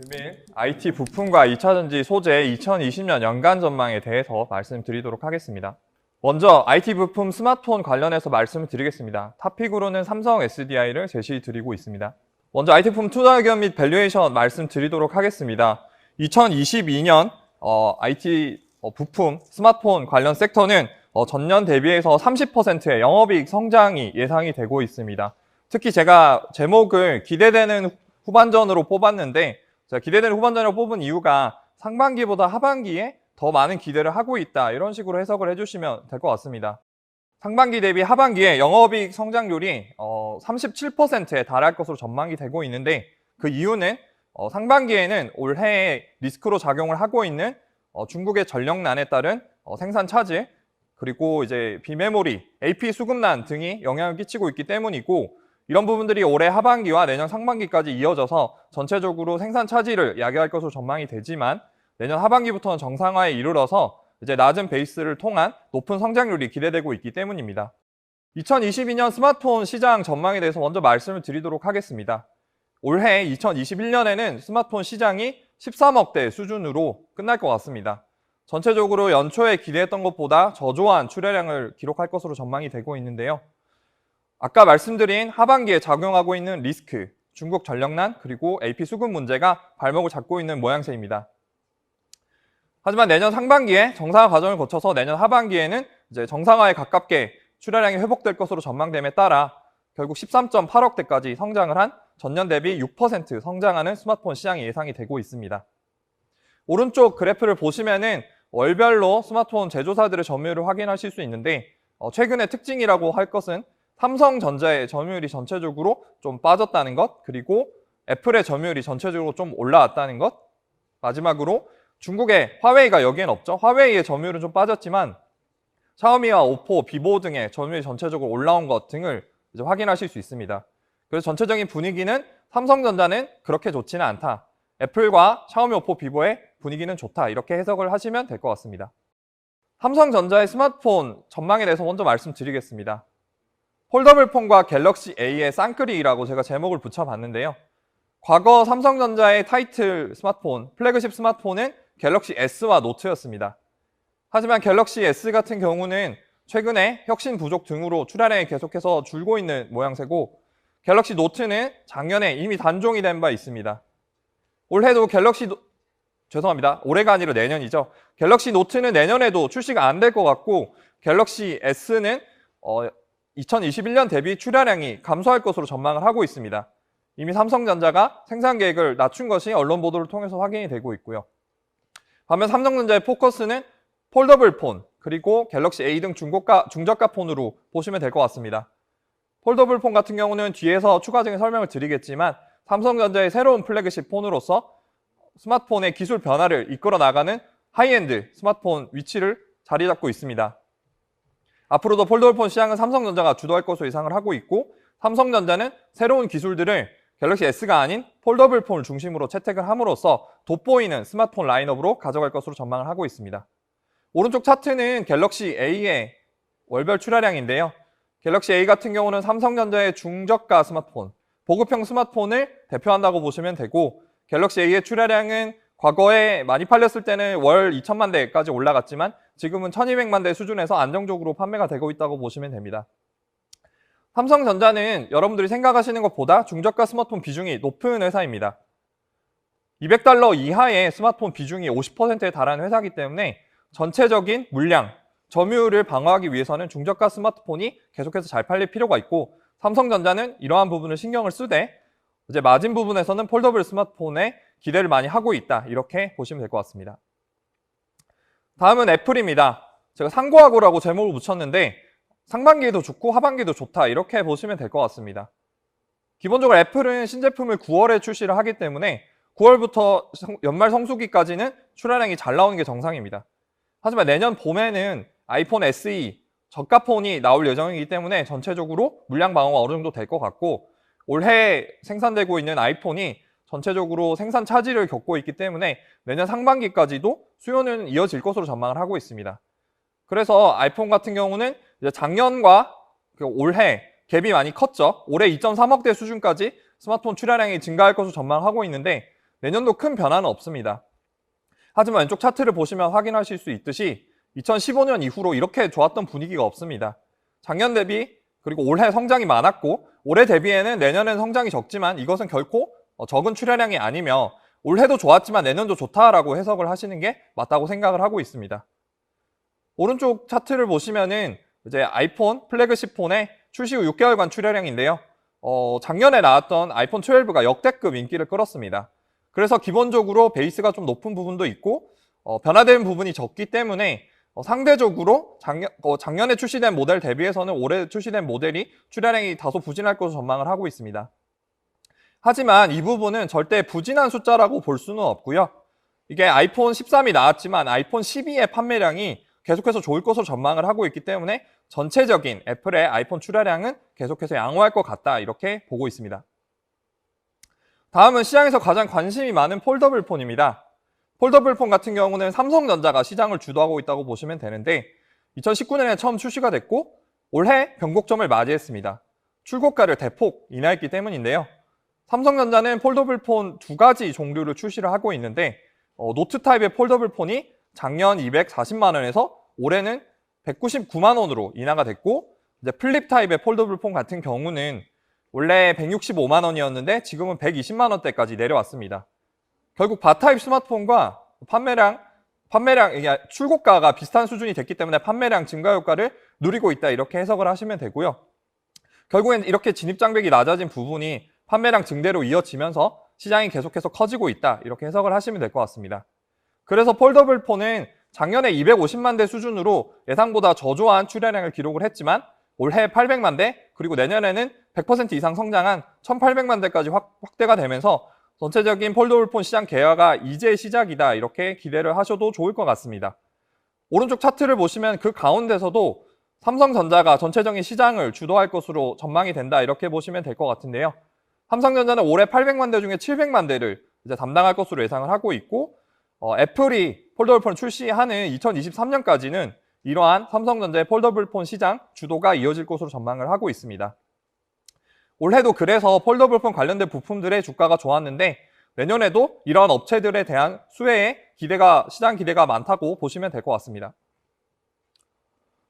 금일 IT 부품과 2차전지 소재 2020년 연간 전망에 대해서 말씀드리도록 하겠습니다. 먼저 IT 부품 스마트폰 관련해서 말씀을 드리겠습니다. 탑픽으로는 삼성 SDI를 제시드리고 있습니다. 먼저 IT 부품 투자 의견 및 밸류에이션 말씀드리도록 하겠습니다. 2022년 어, IT 어, 부품 스마트폰 관련 섹터는 어, 전년 대비해서 30%의 영업이익 성장이 예상이 되고 있습니다. 특히 제가 제목을 기대되는 후반전으로 뽑았는데 제가 기대되는 후반전으로 뽑은 이유가 상반기보다 하반기에 더 많은 기대를 하고 있다 이런 식으로 해석을 해주시면 될 것 같습니다. 상반기 대비 하반기에 영업이익 성장률이 어, 37%에 달할 것으로 전망이 되고 있는데 그 이유는 어, 상반기에는 올해에 리스크로 작용을 하고 있는 어, 중국의 전력난에 따른 어, 생산 차질 그리고 이제 비메모리, AP 수급난 등이 영향을 끼치고 있기 때문이고 이런 부분들이 올해 하반기와 내년 상반기까지 이어져서 전체적으로 생산 차질을 야기할 것으로 전망이 되지만 내년 하반기부터는 정상화에 이르러서 이제 낮은 베이스를 통한 높은 성장률이 기대되고 있기 때문입니다. 2022년 스마트폰 시장 전망에 대해서 먼저 말씀을 드리도록 하겠습니다. 올해 2021년에는 스마트폰 시장이 13억 대 수준으로 끝날 것 같습니다. 전체적으로 연초에 기대했던 것보다 저조한 출하량을 기록할 것으로 전망이 되고 있는데요. 아까 말씀드린 하반기에 작용하고 있는 리스크, 중국 전력난, 그리고 AP 수급 문제가 발목을 잡고 있는 모양새입니다. 하지만 내년 상반기에 정상화 과정을 거쳐서 내년 하반기에는 이제 정상화에 가깝게 출하량이 회복될 것으로 전망됨에 따라 결국 13.8억대까지 성장을 한 전년 대비 6% 성장하는 스마트폰 시장이 예상이 되고 있습니다. 오른쪽 그래프를 보시면은 월별로 스마트폰 제조사들의 점유율을 확인하실 수 있는데 어, 최근의 특징이라고 할 것은 삼성전자의 점유율이 전체적으로 좀 빠졌다는 것 그리고 애플의 점유율이 전체적으로 좀 올라왔다는 것 마지막으로 중국의 화웨이가 여기엔 없죠. 화웨이의 점유율은 좀 빠졌지만 샤오미와 오포, 비보 등의 점유율이 전체적으로 올라온 것 등을 이제 확인하실 수 있습니다. 그래서 전체적인 분위기는 삼성전자는 그렇게 좋지는 않다. 애플과 샤오미, 오포, 비보의 분위기는 좋다. 이렇게 해석을 하시면 될 것 같습니다. 삼성전자의 스마트폰 전망에 대해서 먼저 말씀드리겠습니다. 폴더블 폰과 갤럭시 A의 쌍끌이라고 제가 제목을 붙여봤는데요. 과거 삼성전자의 타이틀 스마트폰, 플래그십 스마트폰은 갤럭시 S와 노트였습니다. 하지만 갤럭시 S 같은 경우는 최근에 혁신 부족 등으로 출하량이 계속해서 줄고 있는 모양새고 갤럭시 노트는 작년에 이미 단종이 된 바 있습니다. 올해도 갤럭시 노... 죄송합니다. 올해가 아니라 내년이죠. 갤럭시 노트는 내년에도 출시가 안 될 것 같고 갤럭시 S는 어, 2021년 대비 출하량이 감소할 것으로 전망을 하고 있습니다. 이미 삼성전자가 생산 계획을 낮춘 것이 언론 보도를 통해서 확인이 되고 있고요. 반면 삼성전자의 포커스는 폴더블 폰, 그리고 갤럭시 A 등 중고가, 중저가 폰으로 보시면 될 것 같습니다. 폴더블 폰 같은 경우는 뒤에서 추가적인 설명을 드리겠지만 삼성전자의 새로운 플래그십 폰으로서 스마트폰의 기술 변화를 이끌어 나가는 하이엔드 스마트폰 위치를 자리 잡고 있습니다. 앞으로도 폴더블 폰 시장은 삼성전자가 주도할 것으로 예상을 하고 있고 삼성전자는 새로운 기술들을 갤럭시 S가 아닌 폴더블 폰을 중심으로 채택을 함으로써 돋보이는 스마트폰 라인업으로 가져갈 것으로 전망을 하고 있습니다. 오른쪽 차트는 갤럭시 A의 월별 출하량인데요. 갤럭시 A 같은 경우는 삼성전자의 중저가 스마트폰, 보급형 스마트폰을 대표한다고 보시면 되고 갤럭시 A의 출하량은 과거에 많이 팔렸을 때는 월 2천만 대까지 올라갔지만 지금은 1200만 대 수준에서 안정적으로 판매가 되고 있다고 보시면 됩니다. 삼성전자는 여러분들이 생각하시는 것보다 중저가 스마트폰 비중이 높은 회사입니다. 200달러 이하의 스마트폰 비중이 50%에 달하는 회사이기 때문에 전체적인 물량, 점유율을 방어하기 위해서는 중저가 스마트폰이 계속해서 잘 팔릴 필요가 있고 삼성전자는 이러한 부분을 신경을 쓰되 이제 마진 부분에서는 폴더블 스마트폰에 기대를 많이 하고 있다. 이렇게 보시면 될 것 같습니다. 다음은 애플입니다. 제가 상고하고라고 제목을 붙였는데 상반기에도 좋고 하반기에도 좋다. 이렇게 보시면 될 것 같습니다. 기본적으로 애플은 신제품을 9월에 출시를 하기 때문에 9월부터 연말 성수기까지는 출하량이 잘 나오는 게 정상입니다. 하지만 내년 봄에는 아이폰 SE 저가폰이 나올 예정이기 때문에 전체적으로 물량 방어가 어느 정도 될 것 같고 올해 생산되고 있는 아이폰이 전체적으로 생산 차질을 겪고 있기 때문에 내년 상반기까지도 수요는 이어질 것으로 전망을 하고 있습니다. 그래서 아이폰 같은 경우는 작년과 그 올해 갭이 많이 컸죠. 올해 2.3억대 수준까지 스마트폰 출하량이 증가할 것으로 전망하고 있는데 내년도 큰 변화는 없습니다. 하지만 왼쪽 차트를 보시면 확인하실 수 있듯이 2015년 이후로 이렇게 좋았던 분위기가 없습니다. 작년 대비 그리고 올해 성장이 많았고 올해 대비에는 내년엔 성장이 적지만 이것은 결코 어, 적은 출하량이 아니며 올해도 좋았지만 내년도 좋다라고 해석을 하시는 게 맞다고 생각을 하고 있습니다. 오른쪽 차트를 보시면은 이제 아이폰 플래그십 폰의 출시 후 6개월간 출하량인데요. 어, 작년에 나왔던 아이폰 12가 역대급 인기를 끌었습니다. 그래서 기본적으로 베이스가 좀 높은 부분도 있고 어, 변화되는 부분이 적기 때문에 어, 상대적으로 작년, 어, 작년에 출시된 모델 대비해서는 올해 출시된 모델이 출하량이 다소 부진할 것으로 전망을 하고 있습니다. 하지만 이 부분은 절대 부진한 숫자라고 볼 수는 없고요. 이게 아이폰 13이 나왔지만 아이폰 12의 판매량이 계속해서 좋을 것으로 전망을 하고 있기 때문에 전체적인 애플의 아이폰 출하량은 계속해서 양호할 것 같다 이렇게 보고 있습니다. 다음은 시장에서 가장 관심이 많은 폴더블 폰입니다. 폴더블 폰 같은 경우는 삼성전자가 시장을 주도하고 있다고 보시면 되는데 2019년에 처음 출시가 됐고 올해 변곡점을 맞이했습니다. 출고가를 대폭 인하했기 때문인데요. 삼성전자는 폴더블 폰 두 가지 종류를 출시를 하고 있는데 어, 노트 타입의 폴더블 폰이 작년 240만 원에서 올해는 199만 원으로 인하가 됐고 이제 플립 타입의 폴더블 폰 같은 경우는 원래 165만 원이었는데 지금은 120만 원대까지 내려왔습니다. 결국 바타입 스마트폰과 판매량 판매량 출고가가 비슷한 수준이 됐기 때문에 판매량 증가 효과를 누리고 있다 이렇게 해석을 하시면 되고요. 결국엔 이렇게 진입 장벽이 낮아진 부분이 판매량 증대로 이어지면서 시장이 계속해서 커지고 있다 이렇게 해석을 하시면 될 것 같습니다. 그래서 폴더블 폰은 작년에 250만 대 수준으로 예상보다 저조한 출하량을 기록을 했지만 올해 800만 대 그리고 내년에는 100% 이상 성장한 1800만 대까지 확, 확대가 되면서 전체적인 폴더블 폰 시장 개화가 이제 시작이다 이렇게 기대를 하셔도 좋을 것 같습니다. 오른쪽 차트를 보시면 그 가운데서도 삼성전자가 전체적인 시장을 주도할 것으로 전망이 된다 이렇게 보시면 될 것 같은데요. 삼성전자는 올해 800만 대 중에 700만 대를 이제 담당할 것으로 예상을 하고 있고 어, 애플이 폴더블 폰 출시하는 2023년까지는 이러한 삼성전자의 폴더블 폰 시장 주도가 이어질 것으로 전망을 하고 있습니다. 올해도 그래서 폴더블 폰 관련된 부품들의 주가가 좋았는데 내년에도 이러한 업체들에 대한 수혜의 기대가 시장 기대가 많다고 보시면 될 것 같습니다.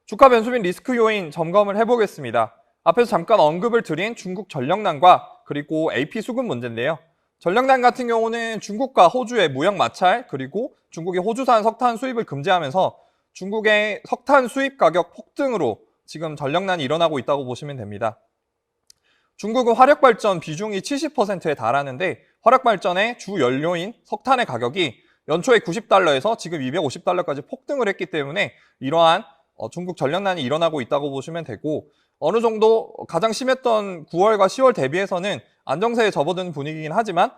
주가 변수 및 리스크 요인 점검을 해보겠습니다. 앞에서 잠깐 언급을 드린 중국 전력난과 그리고 AP 수급 문제인데요. 전력난 같은 경우는 중국과 호주의 무역 마찰 그리고 중국이 호주산 석탄 수입을 금지하면서 중국의 석탄 수입 가격 폭등으로 지금 전력난이 일어나고 있다고 보시면 됩니다. 중국은 화력 발전 비중이 70%에 달하는데 화력 발전의 주 연료인 석탄의 가격이 연초에 90달러에서 지금 250달러까지 폭등을 했기 때문에 이러한 어, 중국 전력난이 일어나고 있다고 보시면 되고 어느 정도 가장 심했던 9월과 10월 대비해서는 안정세에 접어드는 분위기긴 하지만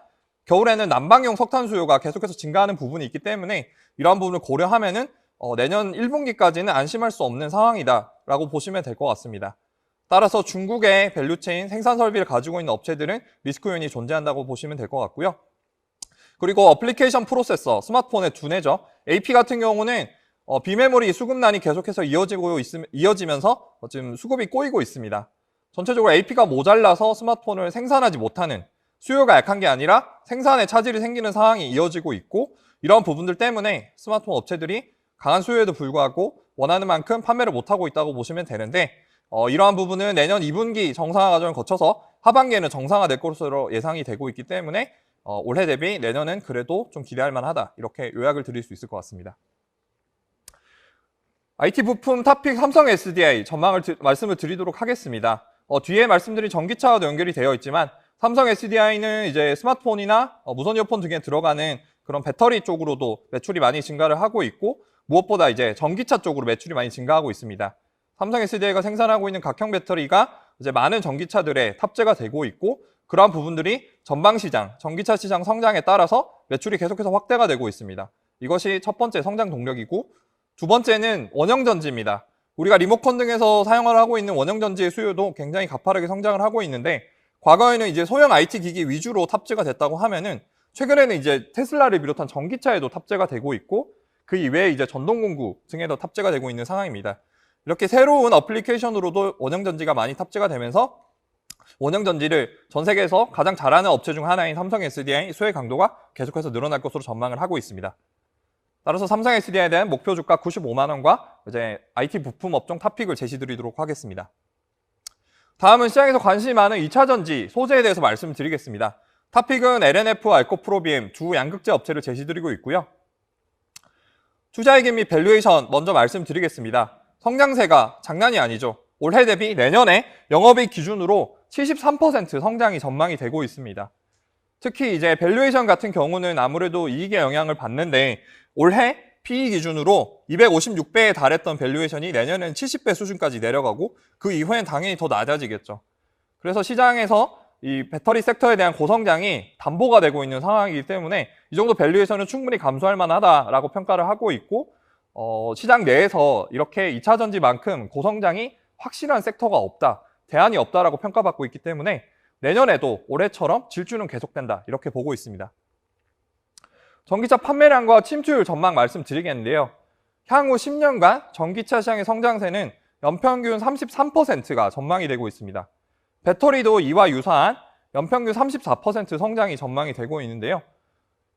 겨울에는 난방용 석탄 수요가 계속해서 증가하는 부분이 있기 때문에 이러한 부분을 고려하면은 어, 내년 1분기까지는 안심할 수 없는 상황이다라고 보시면 될 것 같습니다. 따라서 중국의 밸류체인 생산 설비를 가지고 있는 업체들은 리스크 요인이 존재한다고 보시면 될 것 같고요. 그리고 어플리케이션 프로세서, 스마트폰의 두뇌죠. AP 같은 경우는 어, 비메모리 수급난이 계속해서 이어지고 있, 이어지면서 어, 지금 수급이 꼬이고 있습니다. 전체적으로 AP가 모자라서 스마트폰을 생산하지 못하는 수요가 약한 게 아니라 생산에 차질이 생기는 상황이 이어지고 있고 이런 부분들 때문에 스마트폰 업체들이 강한 수요에도 불구하고 원하는 만큼 판매를 못하고 있다고 보시면 되는데 어, 이러한 부분은 내년 2분기 정상화 과정을 거쳐서 하반기에는 정상화될 것으로 예상이 되고 있기 때문에 어, 올해 대비 내년은 그래도 좀 기대할 만하다 이렇게 요약을 드릴 수 있을 것 같습니다. IT 부품 탑픽 삼성 SDI 전망을 드, 말씀을 드리도록 하겠습니다. 어, 뒤에 말씀드린 전기차와도 연결이 되어 있지만 삼성 SDI는 이제 스마트폰이나 어, 무선 이어폰 등에 들어가는 그런 배터리 쪽으로도 매출이 많이 증가를 하고 있고 무엇보다 이제 전기차 쪽으로 매출이 많이 증가하고 있습니다. 삼성 SDI가 생산하고 있는 각형 배터리가 이제 많은 전기차들에 탑재가 되고 있고 그러한 부분들이 전방 시장, 전기차 시장 성장에 따라서 매출이 계속해서 확대가 되고 있습니다. 이것이 첫 번째 성장 동력이고 두 번째는 원형 전지입니다. 우리가 리모컨 등에서 사용을 하고 있는 원형 전지의 수요도 굉장히 가파르게 성장을 하고 있는데 과거에는 이제 소형 IT 기기 위주로 탑재가 됐다고 하면은 최근에는 이제 테슬라를 비롯한 전기차에도 탑재가 되고 있고 그 이외에 이제 전동공구 등에도 탑재가 되고 있는 상황입니다. 이렇게 새로운 어플리케이션으로도 원형 전지가 많이 탑재가 되면서 원형 전지를 전 세계에서 가장 잘하는 업체 중 하나인 삼성 SDI 수혜 강도가 계속해서 늘어날 것으로 전망을 하고 있습니다. 따라서 삼성 SDI에 대한 목표 주가 95만 원과 이제 IT 부품 업종 탑픽을 제시드리도록 하겠습니다. 다음은 시장에서 관심이 많은 2차 전지 소재에 대해서 말씀드리겠습니다. 탑픽은 LNF, 알코프로비엠 두 양극재 업체를 제시드리고 있고요. 투자의견 및 밸류에이션 먼저 말씀드리겠습니다. 성장세가 장난이 아니죠. 올해 대비 내년에 영업이익 기준으로 73% 성장이 전망이 되고 있습니다. 특히 이제 밸류에이션 같은 경우는 아무래도 이익의 영향을 받는데 올해 PE 기준으로 256배에 달했던 밸류에이션이 내년엔 70배 수준까지 내려가고 그 이후엔 당연히 더 낮아지겠죠. 그래서 시장에서 이 배터리 섹터에 대한 고성장이 담보가 되고 있는 상황이기 때문에 이 정도 밸류에이션은 충분히 감수할 만하다라고 평가를 하고 있고 어, 시장 내에서 이렇게 2차 전지만큼 고성장이 확실한 섹터가 없다, 대안이 없다라고 평가받고 있기 때문에 내년에도 올해처럼 질주는 계속된다 이렇게 보고 있습니다. 전기차 판매량과 침투율 전망 말씀드리겠는데요. 향후 10년간 전기차 시장의 성장세는 연평균 33%가 전망이 되고 있습니다. 배터리도 이와 유사한 연평균 34% 성장이 전망이 되고 있는데요.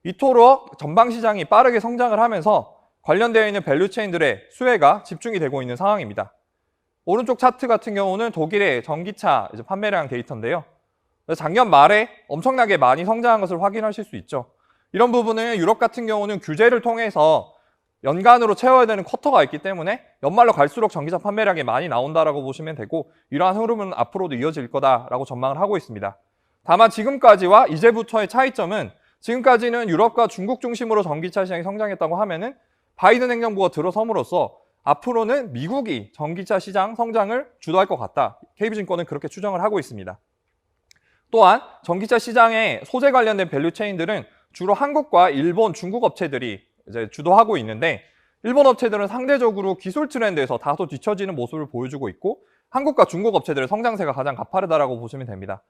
이토록 전방 시장이 빠르게 성장을 하면서 관련되어 있는 밸류체인들의 수혜가 집중이 되고 있는 상황입니다. 오른쪽 차트 같은 경우는 독일의 전기차 판매량 데이터인데요. 작년 말에 엄청나게 많이 성장한 것을 확인하실 수 있죠. 이런 부분은 유럽 같은 경우는 규제를 통해서 연간으로 채워야 되는 쿼터가 있기 때문에 연말로 갈수록 전기차 판매량이 많이 나온다라고 보시면 되고 이러한 흐름은 앞으로도 이어질 거다라고 전망을 하고 있습니다. 다만 지금까지와 이제부터의 차이점은 지금까지는 유럽과 중국 중심으로 전기차 시장이 성장했다고 하면은 바이든 행정부가 들어섬으로써 앞으로는 미국이 전기차 시장 성장을 주도할 것 같다. KB증권은 그렇게 추정을 하고 있습니다. 또한 전기차 시장의 소재 관련된 밸류 체인들은 주로 한국과 일본, 중국 업체들이 이제 주도하고 있는데 일본 업체들은 상대적으로 기술 트렌드에서 다소 뒤처지는 모습을 보여주고 있고 한국과 중국 업체들의 성장세가 가장 가파르다라고 보시면 됩니다.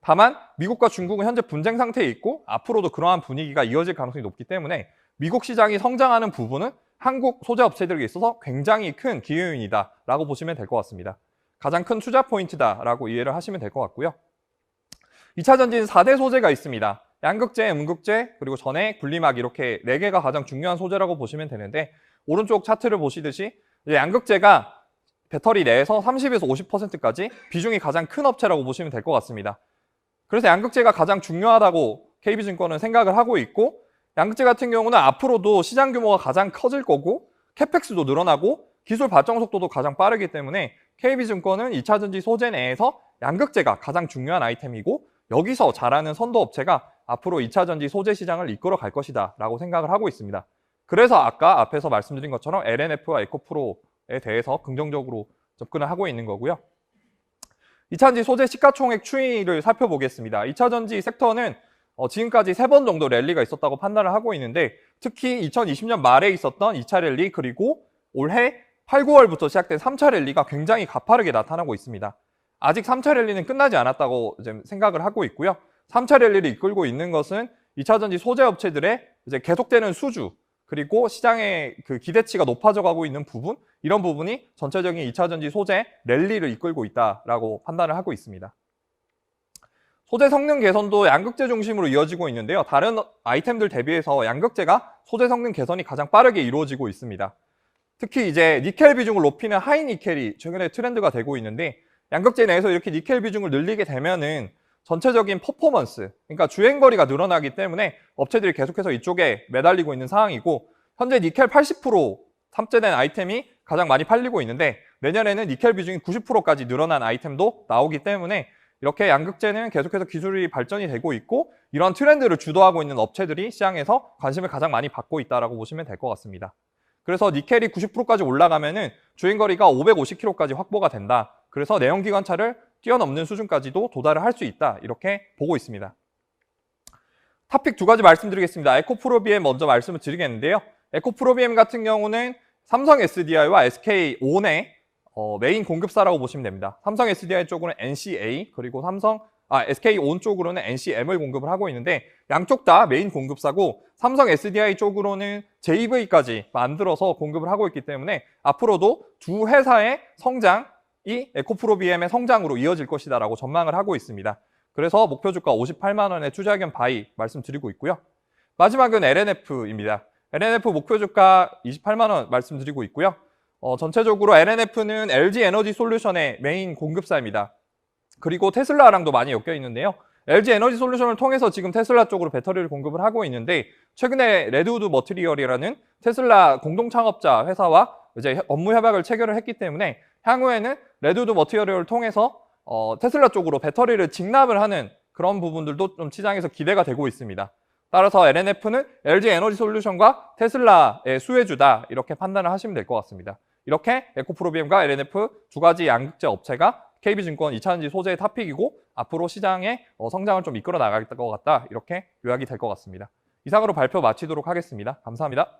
다만 미국과 중국은 현재 분쟁 상태에 있고 앞으로도 그러한 분위기가 이어질 가능성이 높기 때문에 미국 시장이 성장하는 부분은 한국 소재 업체들에게 있어서 굉장히 큰 기회 요인이다라고 보시면 될 것 같습니다. 가장 큰 투자 포인트다라고 이해를 하시면 될 것 같고요. 2차 전지는 4대 소재가 있습니다. 양극재, 음극재, 그리고 전해, 분리막 이렇게 4개가 가장 중요한 소재라고 보시면 되는데 오른쪽 차트를 보시듯이 양극재가 배터리 내에서 30에서 50%까지 비중이 가장 큰 업체라고 보시면 될 것 같습니다. 그래서 양극재가 가장 중요하다고 KB증권은 생각을 하고 있고 양극재 같은 경우는 앞으로도 시장 규모가 가장 커질 거고 캐펙스도 늘어나고 기술 발전 속도도 가장 빠르기 때문에 KB증권은 2차 전지 소재 내에서 양극재가 가장 중요한 아이템이고 여기서 잘하는 선도 업체가 앞으로 2차 전지 소재 시장을 이끌어 갈 것이다 라고 생각을 하고 있습니다. 그래서 아까 앞에서 말씀드린 것처럼 LNF와 에코프로에 대해서 긍정적으로 접근을 하고 있는 거고요. 2차 전지 소재 시가총액 추이를 살펴보겠습니다. 2차 전지 섹터는 어, 지금까지 세 번 정도 랠리가 있었다고 판단을 하고 있는데 특히 2020년 말에 있었던 2차 랠리 그리고 올해 8, 9월부터 시작된 3차 랠리가 굉장히 가파르게 나타나고 있습니다. 아직 3차 랠리는 끝나지 않았다고 생각을 하고 있고요. 3차 랠리를 이끌고 있는 것은 2차 전지 소재 업체들의 이제 계속되는 수주 그리고 시장의 그 기대치가 높아져 가고 있는 부분 이런 부분이 전체적인 2차 전지 소재 랠리를 이끌고 있다라고 판단을 하고 있습니다. 소재 성능 개선도 양극재 중심으로 이어지고 있는데요. 다른 아이템들 대비해서 양극재가 소재 성능 개선이 가장 빠르게 이루어지고 있습니다. 특히 이제 니켈 비중을 높이는 하이 니켈이 최근에 트렌드가 되고 있는데 양극재 내에서 이렇게 니켈 비중을 늘리게 되면은 전체적인 퍼포먼스, 그러니까 주행 거리가 늘어나기 때문에 업체들이 계속해서 이쪽에 매달리고 있는 상황이고 현재 니켈 80% 탑재된 아이템이 가장 많이 팔리고 있는데 내년에는 니켈 비중이 90%까지 늘어난 아이템도 나오기 때문에 이렇게 양극재는 계속해서 기술이 발전이 되고 있고 이런 트렌드를 주도하고 있는 업체들이 시장에서 관심을 가장 많이 받고 있다라고 보시면 될 것 같습니다. 그래서 니켈이 90%까지 올라가면은 주행거리가 550km까지 확보가 된다. 그래서 내연기관차를 뛰어넘는 수준까지도 도달을 할 수 있다. 이렇게 보고 있습니다. 탑픽 두 가지 말씀드리겠습니다. 에코프로비엠 먼저 말씀을 드리겠는데요. 에코프로비엠 같은 경우는 삼성 SDI와 SK온의 어, 메인 공급사라고 보시면 됩니다. 삼성 SDI 쪽으로는 NCA 그리고 삼성 아, SK온 쪽으로는 NCM을 공급을 하고 있는데 양쪽 다 메인 공급사고 삼성 SDI 쪽으로는 JV까지 만들어서 공급을 하고 있기 때문에 앞으로도 두 회사의 성장 이 에코프로비엠의 성장으로 이어질 것이다라고 전망을 하고 있습니다. 그래서 목표 주가 58만 원의 투자 의견 바이 말씀드리고 있고요. 마지막은 LNF입니다. LNF 목표 주가 28만 원 말씀드리고 있고요. 어, 전체적으로 LNF는 LG 에너지 솔루션의 메인 공급사입니다. 그리고 테슬라랑도 많이 엮여 있는데요. LG 에너지 솔루션을 통해서 지금 테슬라 쪽으로 배터리를 공급을 하고 있는데 최근에 레드우드 머티리얼이라는 테슬라 공동 창업자 회사와 이제 업무 협약을 체결을 했기 때문에 향후에는 레드우드 머티리얼을 통해서 어, 테슬라 쪽으로 배터리를 직납을 하는 그런 부분들도 좀 시장에서 기대가 되고 있습니다. 따라서 LNF는 LG 에너지 솔루션과 테슬라의 수혜주다 이렇게 판단을 하시면 될 것 같습니다. 이렇게 에코프로비엠과 LNF 두 가지 양극재 업체가 KB증권 2차전지 소재의 탑픽이고 앞으로 시장의 어, 성장을 좀 이끌어 나갈 것 같다 이렇게 요약이 될 것 같습니다. 이상으로 발표 마치도록 하겠습니다. 감사합니다.